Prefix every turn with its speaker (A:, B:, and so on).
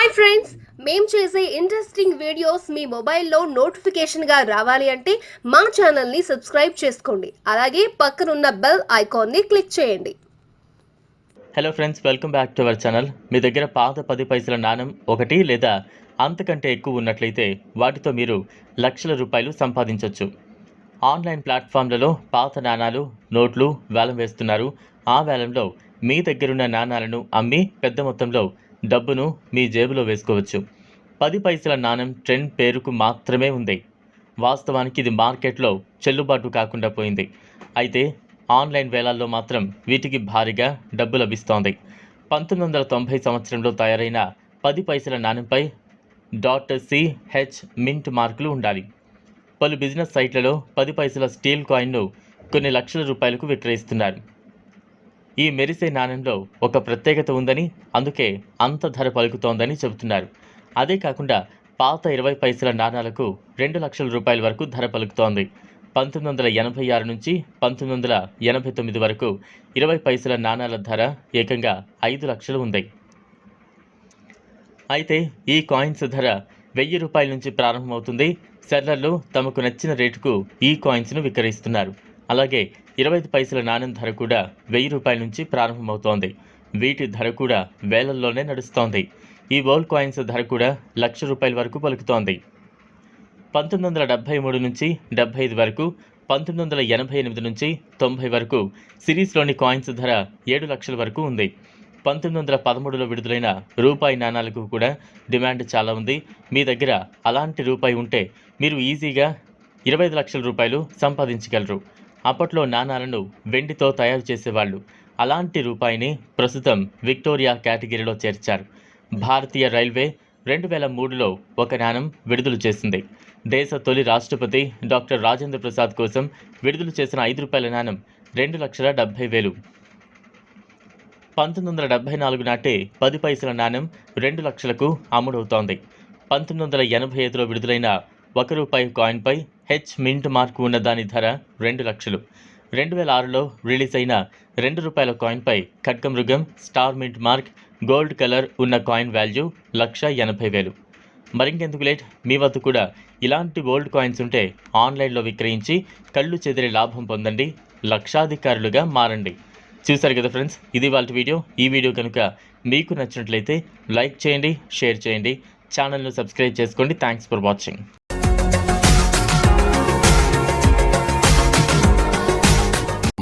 A: Hi friends మేము చేసే interesting videos మీ మొబైల్లో నోటిఫికేషన్గా రావాలి అంటే మా ఛానల్ని సబ్స్క్రైబ్ చేసుకోండి. అలాగే పక్కనున్న బెల్ ఐకాన్ని క్లిక్ చేయండి.
B: Hello friends welcome back to our channel మీ దగ్గర పాత పది పైసల నాణం ఒకటి లేదా అంతకంటే ఎక్కువ ఉన్నట్లయితే వాటితో మీరు లక్షల రూపాయలు సంపాదించవచ్చు ఆన్లైన్ ప్లాట్ఫామ్లలో పాత నాణాలు నోట్లు వేలం వేస్తున్నారు. ఆ వేలంలో మీ దగ్గరున్న నాణాలను అమ్మి పెద్ద మొత్తంలో డబ్బును మీ జేబులో వేసుకోవచ్చు. పది పైసల నాణ్యం ట్రెండ్ పేరుకు మాత్రమే ఉంది. వాస్తవానికి ఇది మార్కెట్లో చెల్లుబాటు కాకుండా పోయింది. అయితే ఆన్లైన్ వేలాల్లో మాత్రం వీటికి భారీగా డబ్బు లభిస్తోంది. పంతొమ్మిది వందల తొంభై సంవత్సరంలో తయారైన పది పైసల నాణెంపై డాట్ సిహెచ్ మింట్ మార్కులు ఉండాలి. పలు బిజినెస్ సైట్లలో పది పైసల స్టీల్ కాయిన్ను కొన్ని లక్షల రూపాయలకు విక్రయిస్తున్నారు. ఈ మెరిసే నాణెంలో ఒక ప్రత్యేకత ఉందని అందుకే అంత ధర పలుకుతోందని చెబుతున్నారు. అదే కాకుండా పాత ఇరవై పైసల నాణాలకు రెండు లక్షల రూపాయల వరకు ధర పలుకుతోంది. పంతొమ్మిది వందల ఎనభై ఆరు నుంచి పంతొమ్మిది వందల ఎనభై తొమ్మిది వరకు ఇరవై పైసల నాణాల ధర ఏకంగా ఐదు లక్షలు ఉంది. అయితే ఈ కాయిన్స్ ధర వెయ్యి రూపాయల నుంచి ప్రారంభమవుతుంది. సెల్లర్లు తమకు నచ్చిన రేటుకు ఈ కాయిన్స్ను విక్రయిస్తున్నారు. అలాగే ఇరవై ఐదు పైసల నాణ్యం ధర కూడా వెయ్యి రూపాయల నుంచి ప్రారంభమవుతోంది. వీటి ధర కూడా వేలల్లోనే నడుస్తోంది. ఈ ఓల్డ్ కాయిన్స్ ధర కూడా లక్ష రూపాయల వరకు పలుకుతోంది. పంతొమ్మిది వందల డెబ్బై మూడు నుంచి డెబ్బై ఐదు వరకు పంతొమ్మిది వందల ఎనభై ఎనిమిది నుంచి తొంభై వరకు సిరీస్లోని కాయిన్స్ ధర ఏడు లక్షల వరకు ఉంది. పంతొమ్మిది వందల పదమూడులో విడుదలైన రూపాయి నాణాలకు కూడా డిమాండ్ చాలా ఉంది. మీ దగ్గర అలాంటి రూపాయి ఉంటే మీరు ఈజీగా ఇరవై ఐదు లక్షల రూపాయలు సంపాదించగలరు. అప్పట్లో నాణాలను వెండితో తయారు చేసేవాళ్ళు. అలాంటి రూపాయిని ప్రస్తుతం విక్టోరియా కేటగిరీలో చేర్చారు. భారతీయ రైల్వే రెండు వేల మూడులో ఒక నాణం విడుదల చేసింది. దేశ తొలి రాష్ట్రపతి డాక్టర్ రాజేంద్ర ప్రసాద్ కోసం విడుదల చేసిన ఐదు రూపాయల నాణం రెండు లక్షల డెబ్బై వేలు. పంతొమ్మిది వందల డెబ్బై నాలుగు నాటే పది పైసల నాణెం రెండు లక్షలకు అమ్ముడవుతోంది. పంతొమ్మిది వందల ఎనభై ఐదులో విడుదలైన ఒక రూపాయి కాయిన్పై హెచ్ మింట్ మార్కు ఉన్న దాని ధర రెండు లక్షలు. రెండు వేల ఆరులో రిలీజ్ అయిన రెండు రూపాయల కాయిన్పై ఖడ్గమృగం star mint mark gold colour ఉన్న కాయిన్ వాల్యూ లక్ష ఎనభై వేలు. మరింకెందుకు లేట్? మీ వద్ద కూడా ఇలాంటి గోల్డ్ కాయిన్స్ ఉంటే ఆన్లైన్లో విక్రయించి కళ్ళు చెదిరే లాభం పొందండి. లక్షాధికారులుగా మారండి. చూసారు కదా ఫ్రెండ్స్? ఇది వాళ్ళ వీడియో. ఈ వీడియో కనుక మీకు నచ్చినట్లయితే లైక్ చేయండి షేర్ చేయండి. ఛానల్ను సబ్స్క్రైబ్ చేసుకోండి. Thanks for watching.